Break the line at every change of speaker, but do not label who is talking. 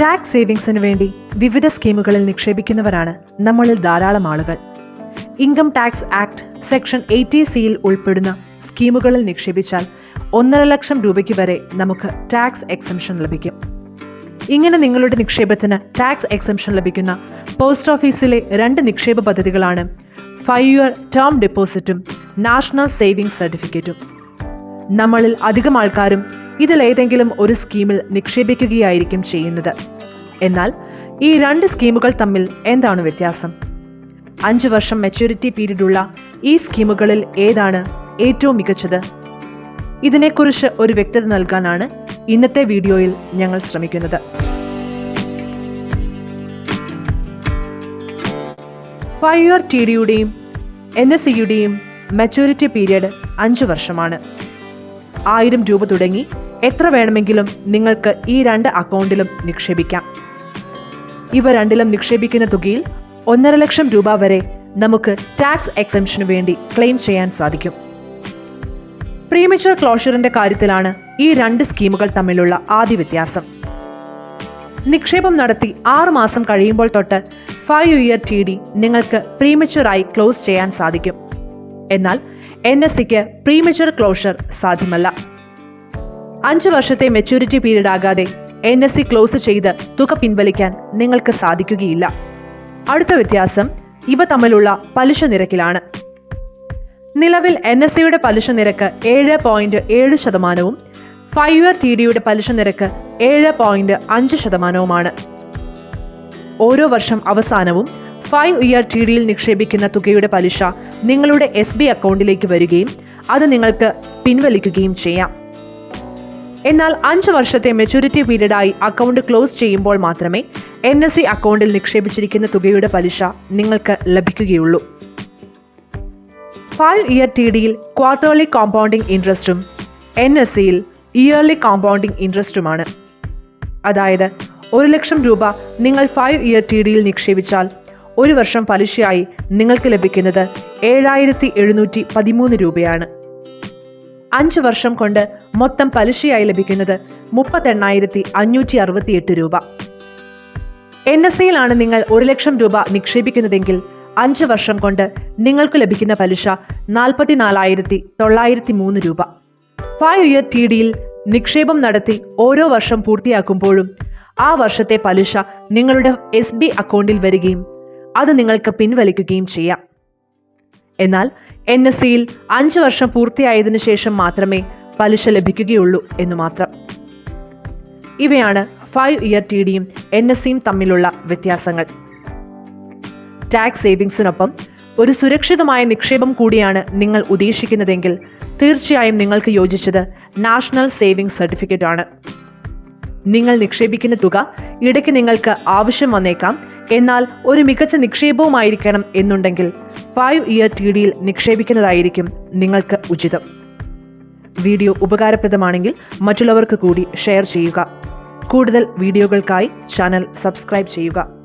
Tax സേവിങ്സിന് വേണ്ടി വിവിധ സ്കീമുകളിൽ നിക്ഷേപിക്കുന്നവരാണ് നമ്മളിൽ ധാരാളം ആളുകൾ. Income tax act section eighty സിയിൽ ഉൾപ്പെടുന്ന സ്കീമുകളിൽ നിക്ഷേപിച്ചാൽ ഒന്നര ലക്ഷം രൂപയ്ക്ക് വരെ നമുക്ക് ടാക്സ് എക്സംഷൻ ലഭിക്കും. ഇങ്ങനെ നിങ്ങളുടെ നിക്ഷേപത്തിന് ടാക്സ് എക്സംഷൻ ലഭിക്കുന്ന പോസ്റ്റ് ഓഫീസിലെ രണ്ട് നിക്ഷേപ പദ്ധതികളാണ് ഫൈവ് ഇയർ ടേം ഡെപ്പോസിറ്റും നാഷണൽ സേവിംഗ്സ് സർട്ടിഫിക്കറ്റും. നമ്മളിൽ അധികം ആൾക്കാരും ഇതിലേതെങ്കിലും ഒരു സ്കീമിൽ നിക്ഷേപിക്കുകയായിരിക്കും ചെയ്യുന്നത്. എന്നാൽ ഈ രണ്ട് സ്കീമുകൾ തമ്മിൽ എന്താണ് വ്യത്യാസം? അഞ്ച് വർഷം മെച്യൂരിറ്റി പീരീഡുള്ള ഈ സ്കീമുകളിൽ ഏതാണ് ഏറ്റവും മികച്ചത്? ഇതിനെക്കുറിച്ച് ഒരു വ്യക്തത നൽകാനാണ് ഇന്നത്തെ വീഡിയോയിൽ ഞങ്ങൾ ശ്രമിക്കുന്നത്. ഫൈവ് ഇയർ ടി ഡിയുടെയും എൻ എസ് സിയുടെയും മെച്യൂരിറ്റി പീരീഡ് അഞ്ച് വർഷമാണ്. ആയിരം രൂപ തുടങ്ങി എത്ര വേണമെങ്കിലും നിങ്ങൾക്ക് ഈ രണ്ട് അക്കൗണ്ടിലും നിക്ഷേപിക്കാം. ഇവ രണ്ടിലും നിക്ഷേപിക്കുന്ന തുകയിൽ ഒന്നര ലക്ഷം രൂപ വരെ നമുക്ക് ടാക്സ് എക്സംഷന് വേണ്ടി ക്ലെയിം ചെയ്യാൻ സാധിക്കും. പ്രീമച്ചുവർ ക്ലോഷറിന്റെ കാര്യത്തിലാണ് ഈ രണ്ട് സ്കീമുകൾ തമ്മിലുള്ള ആദ്യ വ്യത്യാസം. നിക്ഷേപം നടത്തി ആറു മാസം കഴിയുമ്പോൾ തൊട്ട് ഫൈവ് ഇയർ ടി ഡി നിങ്ങൾക്ക് പ്രീമച്ചുവറായി ക്ലോസ് ചെയ്യാൻ സാധിക്കും. എന്നാൽ എൻ എസ് സിക്ക് പ്രീമച്വർ ക്ലോഷർ സാധ്യമല്ല. അഞ്ച് വർഷത്തെ മെച്യൂരിറ്റി പീരീഡ് ആകാതെ എൻ എസ് സി ക്ലോസ് ചെയ്ത് തുക പിൻവലിക്കാൻ നിങ്ങൾക്ക് സാധിക്കുകയില്ല. അടുത്ത വ്യത്യാസം ഇവ തമ്മിലുള്ള പലിശ നിരക്കിലാണ്. നിലവിൽ എൻ എസ് സിയുടെ പലിശ നിരക്ക് ഏഴ് പോയിന്റ് ഏഴ് ശതമാനവും ഫൈവ് ഇയർ ടി ഡിയുടെ പലിശ നിരക്ക് ഏഴ് പോയിന്റ് അഞ്ച് ശതമാനവുമാണ്. ഓരോ വർഷം അവസാനവും ഫൈവ് ഇയർ ടി ഡിയിൽ നിക്ഷേപിക്കുന്ന തുകയുടെ പലിശ നിങ്ങളുടെ എസ് ബി അക്കൗണ്ടിലേക്ക് വരികയും അത് നിങ്ങൾക്ക് പിൻവലിക്കുകയും ചെയ്യാം. എന്നാൽ അഞ്ച് വർഷത്തെ മെച്യൂരിറ്റി പീരീഡായി അക്കൗണ്ട് ക്ലോസ് ചെയ്യുമ്പോൾ മാത്രമേ എൻ എസ് സി അക്കൗണ്ടിൽ നിക്ഷേപിച്ചിരിക്കുന്ന തുകയുടെ പലിശ നിങ്ങൾക്ക് ലഭിക്കുകയുള്ളൂ. ഫൈവ് ഇയർ ടി ഡിയിൽ ക്വാർട്ടർലി കോമ്പൗണ്ടിംഗ് ഇൻട്രസ്റ്റും എൻ എസ് സിയിൽ ഇയർലി കോമ്പൗണ്ടിംഗ് ഇൻട്രസ്റ്റുമാണ് അതായത് ഒരു ലക്ഷം രൂപ നിങ്ങൾ ഫൈവ് ഇയർ ടി ഡിയിൽ നിക്ഷേപിച്ചാൽ ഒരു വർഷം പലിശയായി നിങ്ങൾക്ക് ലഭിക്കുന്നത് ഏഴായിരത്തി എഴുന്നൂറ്റി പതിമൂന്ന് രൂപയാണ്. അഞ്ച് വർഷം കൊണ്ട് മൊത്തം പലിശയായി ലഭിക്കുന്നത് മുപ്പത്തെണ്ണായിരത്തി അഞ്ഞൂറ്റി അറുപത്തിയെട്ട് രൂപ. എൻ എസ് സിയിലാണ് നിങ്ങൾ ഒരു ലക്ഷം രൂപ നിക്ഷേപിക്കുന്നതെങ്കിൽ അഞ്ച് വർഷം കൊണ്ട് നിങ്ങൾക്ക് ലഭിക്കുന്ന പലിശ നാൽപ്പത്തിനാലായിരത്തി തൊള്ളായിരത്തി മൂന്ന് രൂപ ഫൈവ് ഇയർ ടി ഡിയിൽ നിക്ഷേപം നടത്തി ഓരോ വർഷം പൂർത്തിയാക്കുമ്പോഴും ആ വർഷത്തെ പലിശ നിങ്ങളുടെ എസ് ബി അക്കൗണ്ടിൽ വരികയും അത് നിങ്ങൾക്ക് പിൻവലിക്കുകയും ചെയ്യാം. എന്നാൽ എൻ എസ് സിയിൽ അഞ്ച് വർഷം പൂർത്തിയായതിനു ശേഷം മാത്രമേ പലിശ ലഭിക്കുകയുള്ളൂ എന്ന് മാത്രം. ഇവയാണ് ഫൈവ് ഇയർ ടി ഡിയും എൻ എസ് സിയും തമ്മിലുള്ള വ്യത്യാസങ്ങൾ. ടാക്സ് സേവിങ്സിനൊപ്പം ഒരു സുരക്ഷിതമായ നിക്ഷേപം കൂടിയാണ് നിങ്ങൾ ഉദ്ദേശിക്കുന്നതെങ്കിൽ തീർച്ചയായും നിങ്ങൾക്ക് യോജിച്ചത് നാഷണൽ സേവിങ്സ് സർട്ടിഫിക്കറ്റ് ആണ് നിങ്ങൾ നിക്ഷേപിക്കുന്ന തുക ഇടയ്ക്ക് നിങ്ങൾക്ക് ആവശ്യം വന്നേക്കാം എന്നാൽ ഒരു മികച്ച നിക്ഷേപവുമായിരിക്കണം എന്നുണ്ടെങ്കിൽ ഫൈവ് ഇയർ ടി ഡിയിൽ നിക്ഷേപിക്കുന്നതായിരിക്കും നിങ്ങൾക്ക് ഉചിതം. വീഡിയോ ഉപകാരപ്രദമാണെങ്കിൽ മറ്റുള്ളവർക്ക് കൂടി ഷെയർ ചെയ്യുക. കൂടുതൽ വീഡിയോകൾക്കായി ചാനൽ സബ്സ്ക്രൈബ് ചെയ്യുക.